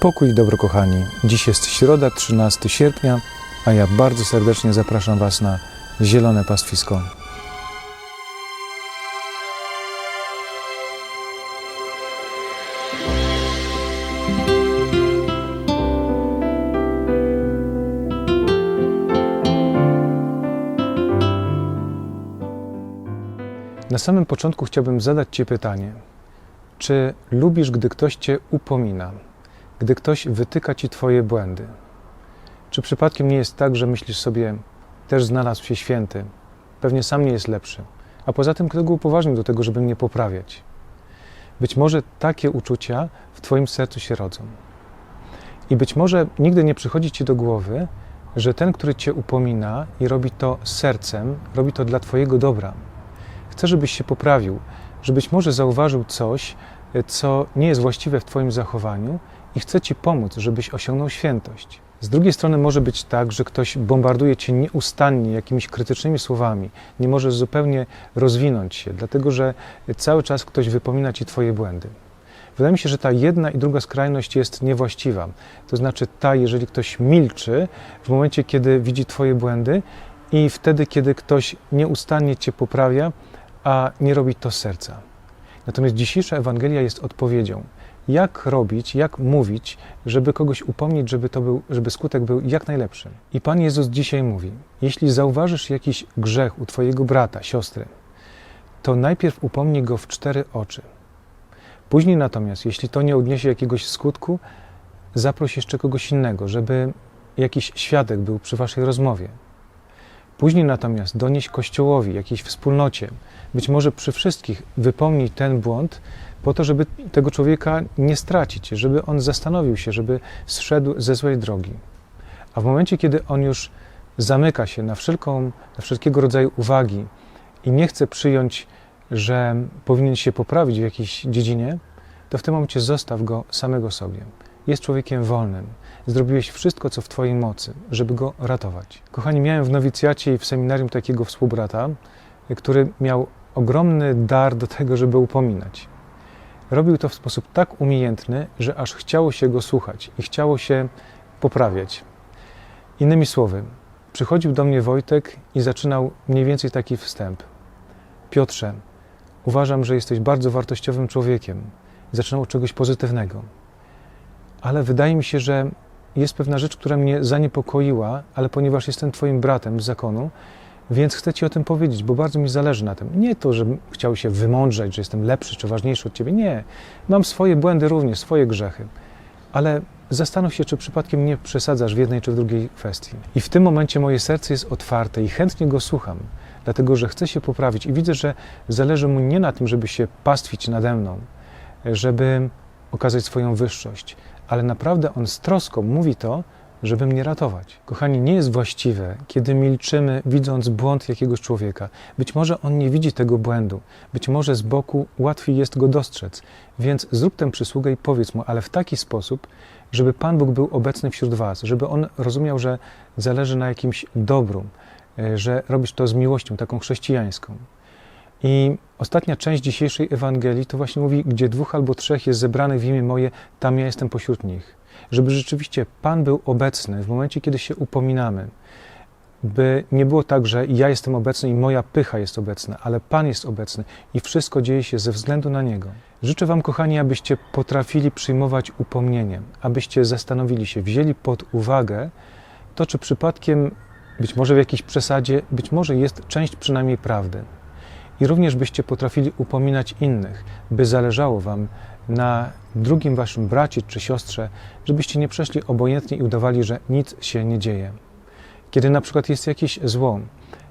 Pokój i dobro kochani. Dziś jest środa, 13 sierpnia, a ja bardzo serdecznie zapraszam Was na Zielone Pastwisko. Na samym początku chciałbym zadać Ci pytanie. Czy lubisz, gdy ktoś Cię upomina, gdy ktoś wytyka Ci Twoje błędy? Czy przypadkiem nie jest tak, że myślisz sobie, też znalazł się święty, pewnie sam nie jest lepszy, a poza tym kto go upoważnił do tego, żeby mnie poprawiać? Być może takie uczucia w Twoim sercu się rodzą. I być może nigdy nie przychodzi Ci do głowy, że ten, który Cię upomina i robi to sercem, robi to dla Twojego dobra. Chcę, żebyś się poprawił, żebyś może zauważył coś, co nie jest właściwe w Twoim zachowaniu i chce Ci pomóc, żebyś osiągnął świętość. Z drugiej strony może być tak, że ktoś bombarduje Cię nieustannie jakimiś krytycznymi słowami, nie możesz zupełnie rozwinąć się, dlatego że cały czas ktoś wypomina Ci Twoje błędy. Wydaje mi się, że ta jedna i druga skrajność jest niewłaściwa. To znaczy ta, jeżeli ktoś milczy w momencie, kiedy widzi Twoje błędy i wtedy, kiedy ktoś nieustannie Cię poprawia, a nie robi to z serca. Natomiast dzisiejsza Ewangelia jest odpowiedzią, jak robić, jak mówić, żeby kogoś upomnieć, żeby, to był, żeby skutek był jak najlepszy. I Pan Jezus dzisiaj mówi, jeśli zauważysz jakiś grzech u Twojego brata, siostry, to najpierw upomnij go w cztery oczy. Później natomiast, jeśli to nie odniesie jakiegoś skutku, zaproś jeszcze kogoś innego, żeby jakiś świadek był przy Waszej rozmowie. Później natomiast donieś Kościołowi, jakiejś wspólnocie, być może przy wszystkich wypomnij ten błąd, po to, żeby tego człowieka nie stracić, żeby on zastanowił się, żeby zszedł ze złej drogi. A w momencie, kiedy on już zamyka się na, wszelką, na wszelkiego rodzaju uwagi i nie chce przyjąć, że powinien się poprawić w jakiejś dziedzinie, to w tym momencie zostaw go samego sobie. Jest człowiekiem wolnym. Zrobiłeś wszystko, co w Twojej mocy, żeby go ratować. Kochani, miałem w nowicjacie i w seminarium takiego współbrata, który miał ogromny dar do tego, żeby upominać. Robił to w sposób tak umiejętny, że aż chciało się go słuchać i chciało się poprawiać. Innymi słowy, przychodził do mnie Wojtek i zaczynał mniej więcej taki wstęp. Piotrze, uważam, że jesteś bardzo wartościowym człowiekiem. Zaczynał od czegoś pozytywnego. Ale wydaje mi się, że jest pewna rzecz, która mnie zaniepokoiła, ale ponieważ jestem Twoim bratem z zakonu, więc chcę Ci o tym powiedzieć, bo bardzo mi zależy na tym. Nie to, że chciał się wymądrzeć, że jestem lepszy czy ważniejszy od Ciebie. Nie. Mam swoje błędy również, swoje grzechy. Ale zastanów się, czy przypadkiem nie przesadzasz w jednej czy w drugiej kwestii. I w tym momencie moje serce jest otwarte i chętnie go słucham, dlatego że chcę się poprawić i widzę, że zależy mu nie na tym, żeby się pastwić nade mną, żeby okazać swoją wyższość, ale naprawdę on z troską mówi to, żeby mnie ratować. Kochani, nie jest właściwe, kiedy milczymy, widząc błąd jakiegoś człowieka. Być może on nie widzi tego błędu, być może z boku łatwiej jest go dostrzec, więc zrób tę przysługę i powiedz mu, ale w taki sposób, żeby Pan Bóg był obecny wśród Was, żeby on rozumiał, że zależy na jakimś dobru, że robisz to z miłością, taką chrześcijańską. I ostatnia część dzisiejszej Ewangelii to właśnie mówi, gdzie dwóch albo trzech jest zebranych w imię moje, tam ja jestem pośród nich. Żeby rzeczywiście Pan był obecny w momencie, kiedy się upominamy. By nie było tak, że ja jestem obecny i moja pycha jest obecna, ale Pan jest obecny i wszystko dzieje się ze względu na Niego. Życzę Wam, kochani, abyście potrafili przyjmować upomnienie, abyście zastanowili się, wzięli pod uwagę to, czy przypadkiem, być może w jakiejś przesadzie, być może jest część przynajmniej prawdy i również byście potrafili upominać innych, by zależało Wam na drugim Waszym bracie czy siostrze, żebyście nie przeszli obojętnie i udawali, że nic się nie dzieje. Kiedy na przykład jest jakieś zło,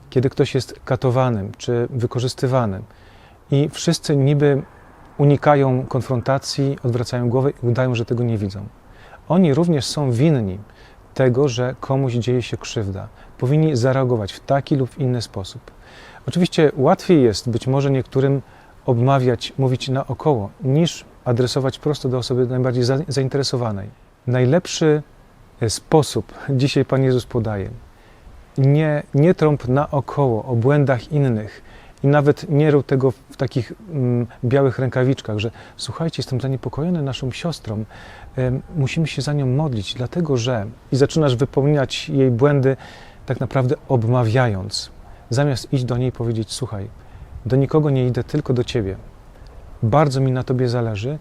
kiedy ktoś jest katowanym czy wykorzystywanym i wszyscy niby unikają konfrontacji, odwracają głowę i udają, że tego nie widzą. Oni również są winni tego, że komuś dzieje się krzywda. Powinni zareagować w taki lub inny sposób. Oczywiście łatwiej jest być może niektórym obmawiać, mówić naokoło, niż adresować prosto do osoby najbardziej zainteresowanej. Najlepszy sposób dzisiaj Pan Jezus podaje. Nie, nie trąb naokoło o błędach innych, I nawet nie rób tego w takich mm, białych rękawiczkach, że słuchajcie, jestem zaniepokojony naszą siostrą, em, musimy się za nią modlić, dlatego że. I zaczynasz wypełniać jej błędy, tak naprawdę obmawiając, zamiast iść do niej i powiedzieć: Słuchaj, do nikogo nie idę, tylko do ciebie. Bardzo mi na tobie zależy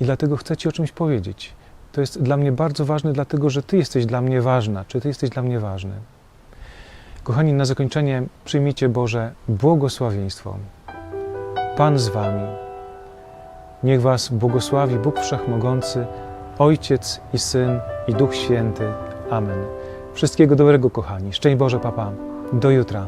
i dlatego chcę ci o czymś powiedzieć. To jest dla mnie bardzo ważne, dlatego że ty jesteś dla mnie ważna, czy ty jesteś dla mnie ważny. Kochani, na zakończenie przyjmijcie Boże błogosławieństwo. Pan z Wami. Niech Was błogosławi Bóg Wszechmogący, Ojciec i Syn i Duch Święty. Amen. Wszystkiego dobrego, kochani. Szczęść Boże, papa. Do jutra.